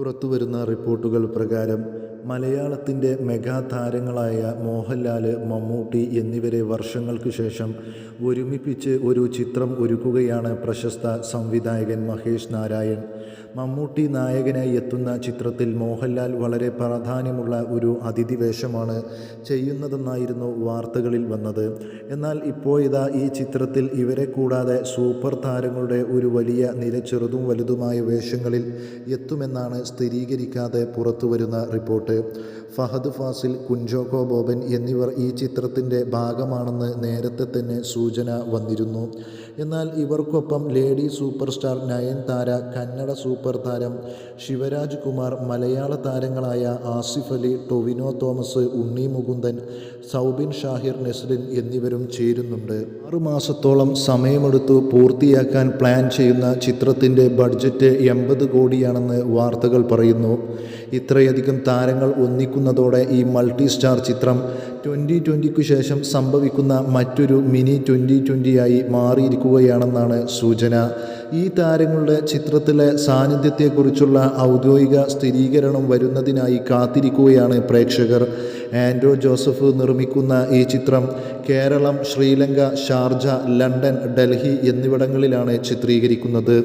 പുറത്തുവരുന്ന റിപ്പോർട്ടുകൾ പ്രകാരം മലയാളത്തിന്റെ മെഗാതാരങ്ങളായ മോഹൻലാൽ മമ്മൂട്ടി എന്നിവരെ വർഷങ്ങൾക്ക് ശേഷം ഒരുമിപ്പിച്ച് ഒരു ചിത്രം ഒരുക്കുകയാണ് പ്രശസ്ത സംവിധായകൻ മഹേഷ് നാരായൺ. മമ്മൂട്ടി നായകനായി എത്തുന്ന ചിത്രത്തിൽ മോഹൻലാൽ വളരെ പ്രാധാന്യമുള്ള ഒരു അതിഥി വേഷമാണ് ചെയ്യുന്നതെന്നായിരുന്നു വാർത്തകളിൽ വന്നത്. എന്നാൽ ഇപ്പോഴിതാ ഈ ചിത്രത്തിൽ ഇവരെ കൂടാതെ സൂപ്പർ താരങ്ങളുടെ ഒരു വലിയ നിര ചെറുതും വലുതുമായ വേഷങ്ങളിൽ എത്തുമെന്നാണ് സ്ഥിരീകരിക്കാതെ പുറത്തുവരുന്ന റിപ്പോർട്ട്. ഫഹദ് ഫാസിൽ കുഞ്ചോക്കോ ബോബൻ എന്നിവർ ഈ ചിത്രത്തിന്റെ ഭാഗമാണെന്ന് നേരത്തെ തന്നെ സൂചന വന്നിരുന്നു. എന്നാൽ ഇവർക്കൊപ്പം lady superstar Nayanthara Kannada super താരം ശിവരാജ് കുമാർ മലയാള താരങ്ങളായ ആസിഫ് അലി ടൊവിനോ തോമസ് ഉണ്ണി മുകുന്ദൻ സൗബിൻ ഷാഹിർ നെസ്ലിൻ എന്നിവരും ചേരുന്നുണ്ട്. ആറുമാസത്തോളം സമയമെടുത്തു പൂർത്തിയാക്കാൻ പ്ലാൻ ചെയ്യുന്ന ചിത്രത്തിന്റെ ബഡ്ജറ്റ് എൺപത് കോടിയാണെന്ന് വാർത്തകൾ പറയുന്നു. ഇത്രയധികം താരങ്ങൾ ഒന്നിക്കുന്നതോടെ ഈ മൾട്ടി സ്റ്റാർ ചിത്രം ട്വന്റി ട്വന്റിക്കു ശേഷം സംഭവിക്കുന്ന മറ്റൊരു മിനി ട്വന്റി ട്വന്റിയായി മാറിയിരിക്കുകയാണെന്നാണ് സൂചന. ഈ താരങ്ങളുടെ ചിത്രത്തിലെ സാന്നിധ്യത്തെക്കുറിച്ചുള്ള ഔദ്യോഗിക സ്ഥിരീകരണം വരുന്നതിനായി കാത്തിരിക്കുകയാണ് പ്രേക്ഷകർ. ആൻഡ്രോ ജോസഫ് നിർമ്മിക്കുന്ന ഈ ചിത്രം കേരളം ശ്രീലങ്ക ഷാർജ ലണ്ടൻ ഡൽഹി എന്നിവിടങ്ങളിലാണ് ചിത്രീകരിക്കുന്നത്.